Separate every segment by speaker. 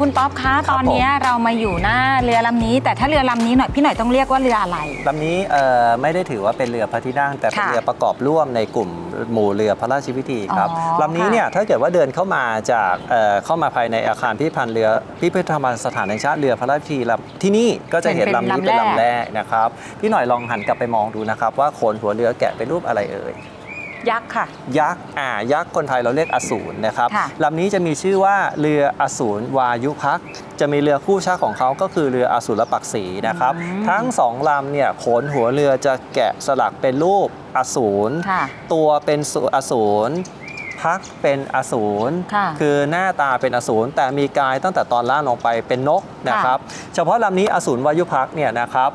Speaker 1: คุณป๊อปคะ
Speaker 2: ครับ
Speaker 1: ตอนเนี้ยเรามาอยู่หน้าเรือลำนี้ แต่ถ้าเรือลำนี้หน่อยพี่หน่อยต้องเรียกว่าเรืออะไร
Speaker 2: ลำนี้เอ่อไม่ได้ถือว่าเป็นเรือพระที่นั่งแต่เป็น
Speaker 1: ค่ะ
Speaker 2: เรือประกอบร่วมในกลุ่มหมู่เรือพระราชพิธีครับ
Speaker 1: อ๋อ
Speaker 2: ลำนี้
Speaker 1: ค่ะ
Speaker 2: เนี่ยถ้าเกิดว่าเดินเข้ามาจากเอ่อเข้ามาภายในอาคารพิพิธภัณฑ์เรือพิพิธภัณฑ์สถานแห่งชาติเรือพระราชพิธีลำที่นี่ก็จะเห็น
Speaker 1: เป็น
Speaker 2: ลำนี้
Speaker 1: ลำ
Speaker 2: เป็น
Speaker 1: แรก
Speaker 2: ลำแรกนะครับพี่หน่อยลองหันกลับไปมองดูนะครับว่าโขนหัวเรือแกะเป็นรูปอะไรเอ่ย
Speaker 1: ยักษ์ค่ะ
Speaker 2: ยักษ์อ่ายักษ์คนไทยเราเรียกอสูรนะครับ
Speaker 1: ค่ะ
Speaker 2: ลำนี้จะมีชื่อว่าเรืออสูรวายุพักษ์จะมีเรือคู่ชาติของเขาก็คือเรืออสูรปักษีนะครับ ทั้งสองลำเนี่ยโขนหัวเรือจะแกะสลักเป็นรูปอสูร
Speaker 1: ค่ะ
Speaker 2: ตัวเป็นสุอสูรพักเป็นอสูร
Speaker 1: ค่ะ
Speaker 2: คือหน้าตาเป็นอสูรแต่มีกายตั้งแต่ตอนล่างลงไปเป็นนกนะครับ เฉพาะลำนี้อสูรวายุพักษ์เนี่ยนะครับ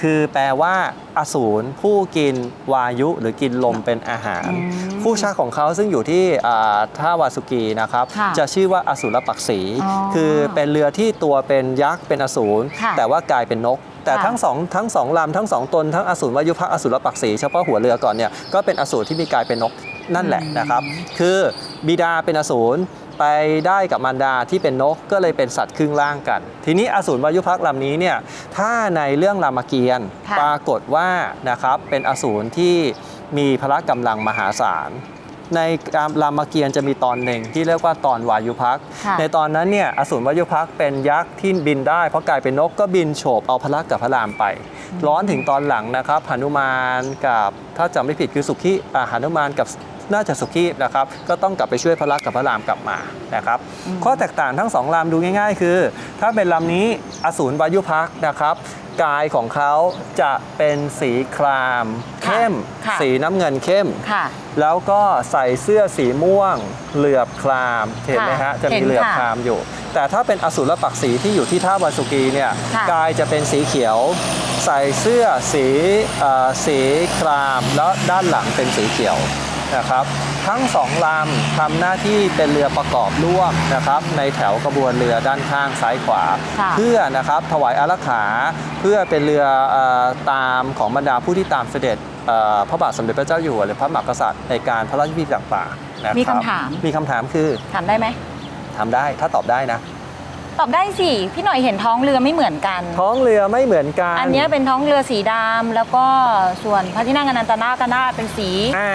Speaker 2: คือแปลว่าอสูรผู้กินวายุหรือกินลมเป็นอาหาร
Speaker 1: อืม
Speaker 2: คู่ชาติของเขาซึ่งอยู่ที่อ่าท่าวาสุกีนะครับ
Speaker 1: ค่ะ
Speaker 2: จะชื่อว่าอสูรปักษี
Speaker 1: อ๋อ
Speaker 2: คือเป็นเรือที่ตัวเป็นยักษ์เป็นอสูร
Speaker 1: ค่ะ
Speaker 2: แต่ว่ากลายเป็นนก แต่
Speaker 1: ค่ะ
Speaker 2: ทั้งสองทั้งสองลำทั้งสองตนทั้งอสูรวายุพักษ์อสูรปักษีเฉพาะหัวเรือก่อนเนี่ยก็เป็นอสูรที่มีกายเป็นนกนั่นแหละนะครับ คือบิดาเป็นอสูร ไปได้กับมารดาที่เป็นนกก็เลยเป็นสัตว์ครึ่งล่างกัน ทีนี้อสูรวายุพักษ์ลำนี้เนี่ยถ้าในเรื่องรามเกียรติ์
Speaker 1: ค่ะ
Speaker 2: ปรากฏว่านะครับเป็นอสูรที่มีพละกำลังมหาศาล ในรามเกียรติ์จะมีตอนหนึ่งที่เรียกว่าตอนวายุพักษ์
Speaker 1: ค่ะ
Speaker 2: ในตอนนั้นเนี่ยอสูรวายุพักษ์เป็นยักษ์ที่บินได้เพราะกลายเป็นนกก็บินโฉบเอาพระลักษมณ์กับพระรามไป ร้อนถึงตอนหลังนะครับหนุมานกับถ้าจำไม่ผิดคือสุขีอ่าหนุมานกับน่าจะสุขีนะครับก็ต้องกลับไปช่วยพระลักษมณ์กับพระรามกลับมานะครับข้อแตกต่างทั้งสองลำดูง่าย ๆ คือ ถ้าเป็นลำนี้อสูรวายุพักษ์นะครับ กายของเขาจะเป็นสีคราม เข้ม
Speaker 1: ค่ะ
Speaker 2: สีน้ำเงินเข้ม
Speaker 1: ค่ะ
Speaker 2: แล้วก็ใส่เสื้อสีม่วง เหลือบคราม เห็นไหมฮะ
Speaker 1: ค่ะ
Speaker 2: จะมี
Speaker 1: เห็น
Speaker 2: เหลือบ
Speaker 1: ค่ะ
Speaker 2: ครามอยู่ แต่ถ้าเป็นอสูรปักษีที่อยู่ที่ท่าวาสุกีเนี่ย
Speaker 1: ค่ะ
Speaker 2: กายจะเป็นสีเขียว ใส่เสื้อสีเอ่อสีคราม แล้วด้านหลังเป็นสีเขียว นะครับ ทั้งสองลำทำหน้าที่เป็นเรือประกอบร่วมนะครับ ในแถวกระบวนเรือด้านข้างซ้ายขวา
Speaker 1: ค่ะ
Speaker 2: เพื่อนะครับถวายอารักขา เพื่อเป็นเรือเออตามของบรรดาผู้ที่ตามเสด็จเอ่อพระบาทสมเด็จพระเจ้าอยู่หัวหรือพระมหากษัตริย์ในการพระราชพิธีต่างๆนะครับ
Speaker 1: มีคำถาม
Speaker 2: มีคำถามคือ
Speaker 1: ถามได้ไหม
Speaker 2: ทำได้ถ้าตอบได้นะ
Speaker 1: ตอบได้สิพี่หน่อยเห็นท้องเรือไม่เหมือนกัน
Speaker 2: ท้องเรือไม่เหมือนกัน
Speaker 1: อันเนี้ยเป็นท้องเรือสีดำแล้วก็ส่วนพระที่นั่งอนันตนาคราชเป็นสี
Speaker 2: อ่า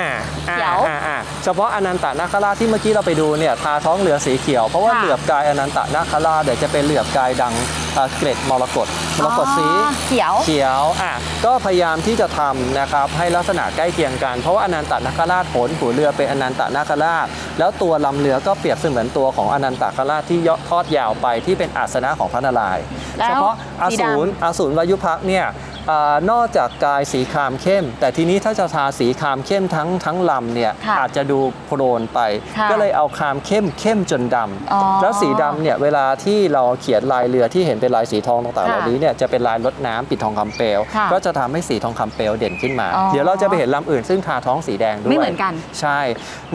Speaker 2: อ่า
Speaker 1: เขียว
Speaker 2: อ่าอ่าเฉพาะอนันตนาคราชที่เมื่อกี้เราไปดูเนี่ยทาท้องเรือสีเขียวเพราะว่า
Speaker 1: ค่ะ
Speaker 2: เหลือบกายอนันตนาคราชเดี๋ยวจะเป็นเหลือบกายดังเอ่อเกร็ดมรกตมรกตสี
Speaker 1: อ๋อเขียว
Speaker 2: เขียวอะก็พยายามที่จะทำนะครับให้ลักษณะใกล้เคียงกันเพราะว่าอนันตนาคราชโหนหัวเรือเป็นอนันตนาคราชแล้วตัวลำเรือก็เปรียบเสมือนตัวของอนันตนาคราชที่ยอทอดยาวไปที่เป็นอาสนะของพระนารายณ์
Speaker 1: แล้ว
Speaker 2: เฉพาะอ
Speaker 1: สี
Speaker 2: สู
Speaker 1: ดำ
Speaker 2: รอสูรวายุพักษ์เนี่ย อ่านอกจากกายสีครามเข้ม แต่ทีนี้ถ้าจะทาสีครามเข้มทั้งทั้งลำเนี่ย
Speaker 1: ค่ะ
Speaker 2: อาจจะดูโพลนไป
Speaker 1: ค่ะ
Speaker 2: ก็เลยเอาครามเข้มเข้มจนด
Speaker 1: อ๋อำ
Speaker 2: แล้วสีดำเนี่ยเวลาที่เราเขียนลายเรือที่เห็นเป็นลายสีทองต่างๆเหล่านี้เนี่ยจะเป็นลายลดน้ำปิดทองคำเปลว
Speaker 1: ค่ะ
Speaker 2: ก็จะทำให้สีทองคำเปลวเด่นขึ้นมา
Speaker 1: อ๋อ
Speaker 2: เดี๋ยวเราจะไปเห็นลำอื่นซึ่งทาท้องสีแดงด้วย
Speaker 1: ไม่เหมือนกัน
Speaker 2: ใช่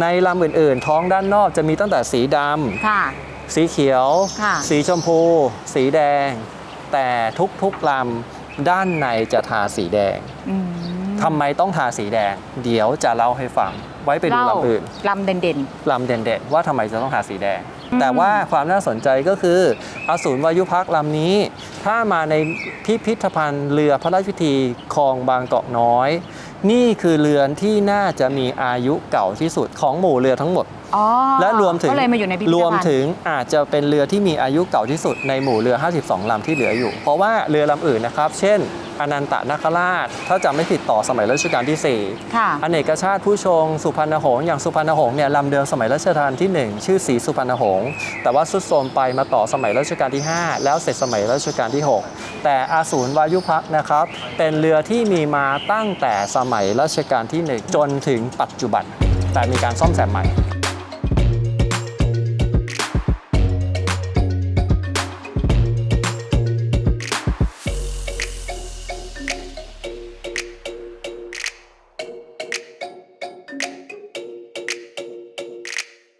Speaker 2: ในลำอื่นๆ ท้องด้านนอกจะมีตั้งแต่สีดำ
Speaker 1: ค่ะ
Speaker 2: สีเขียว
Speaker 1: ค่ะ
Speaker 2: สีชมพู สีแดง แต่ทุกๆลำ ด้านในจะทาสีแดง
Speaker 1: อืม
Speaker 2: ทำไมต้องทาสีแดง เดี๋ยวจะเล่าให้ฟัง ไว้ไปดู
Speaker 1: เล่า
Speaker 2: ลำอื่น
Speaker 1: ลำเด่น
Speaker 2: ลำเด่นๆว่าทำไมจะต้องทาสีแดง
Speaker 1: อืม
Speaker 2: แต่ว่าความน่าสนใจก็คืออสูรวายุพักษ์ลำนี้ ถ้ามาในพิพิธภัณฑ์เรือพระราชพิธีคลองบางกอกน้อย นี่คือเรือนที่น่าจะมีอายุเก่าที่สุดของหมู่เรือทั้งหมด
Speaker 1: ๆ อ๋อ
Speaker 2: และรวมถึง
Speaker 1: ก็เลยมาอยู่ในพิพิธภัณฑ์
Speaker 2: รวมถึงอาจจะเป็นเรือที่มีอายุเก่าที่สุดในหมู่เรือ 52 ลำที่เหลืออยู่ เพราะว่าเรือลำอื่นนะครับ เช่น อนันตนาคราช ถ้าจำไม่ผิดต่อสมัยรัชกาลที่4
Speaker 1: ค่ะ
Speaker 2: อเนกชาติผู้ชง สุพรรณหงษ์อย่างสุพรรณหงษ์เนี่ยลำเดิมสมัยรัชกาลที่ 1 ชื่อสีสุพรรณหงษ์แต่ว่าสุดโทรมไปมาต่อสมัยรัชกาลที่ 5 แล้วเสร็จสมัยรัชกาลที่ 6 แต่อาสูรวายุพักษ์นะครับ เป็นเรือที่มีมาตั้งแต่สมัยรัชกาลที่ 1 จนถึงปัจจุบัน แต่มีการซ่อมแซมใหม่